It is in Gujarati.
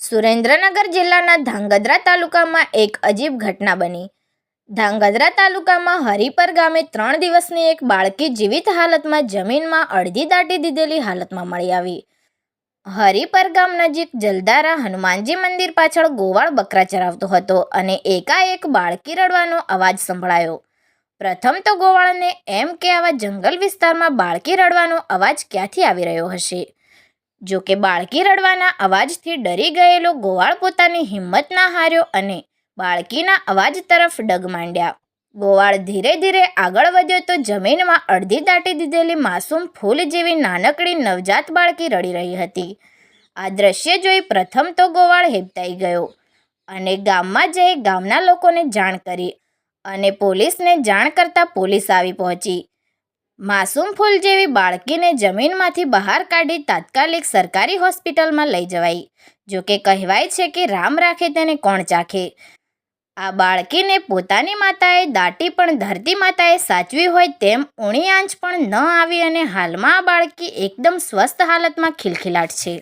સુરેન્દ્રનગર જિલ્લાના ધાંગધ્રા તાલુકામાં એક અજીબ ઘટના બની. ધાંગધ્રા તાલુકામાં હરિપર ગામે ત્રણ દિવસની એક બાળકી જીવિત હાલતમાં જમીનમાં અડધી દાટી દીધેલી હાલતમાં મળી આવી. હરિપર ગામ નજીક જલધારા હનુમાનજી મંદિર પાછળ ગોવાળ બકરા ચરાવતો હતો અને એકાએક બાળકી રડવાનો અવાજ સંભળાયો. પ્રથમ તો ગોવાળને એમ કે આવા જંગલ વિસ્તારમાં બાળકી રડવાનો અવાજ ક્યાંથી આવી રહ્યો હશે? જો કે બાળકી રડવાના અવાજથી ડરી ગયેલો ગોવાળ પોતાની હિંમત ના હાર્યો અને બાળકીના અવાજ તરફ ડગ માંડ્યા ગોવાળ ધીરે ધીરે આગળ વધ્યો તો જમીનમાં અડધી દાટી દીધેલી માસૂમ ફૂલ જેવી નાનકડી નવજાત બાળકી રડી રહી હતી. આ દ્રશ્ય જોઈ પ્રથમ તો ગોવાળ હેબતાઈ ગયો અને ગામમાં જઈ ગામના લોકોને જાણ કરી અને પોલીસને જાણ કરતાં પોલીસ આવી પહોંચી. માસૂમ ફૂલ જેવી બાળકીને જમીનમાંથી બહાર કાઢી તાત્કાલિક સરકારી હોસ્પિટલમાં લઈ જવાઈ. જો કે કહેવાય છે કે રામ રાખે તેને કોણ ચાખે? આ બાળકીને પોતાની માતાએ દાટી પણ ધરતી માતાએ સાચવી હોય તેમ ઊણી આંચ પણ ન આવી અને હાલમાં આ બાળકી એકદમ સ્વસ્થ હાલતમાં ખિલખિલાટ છે.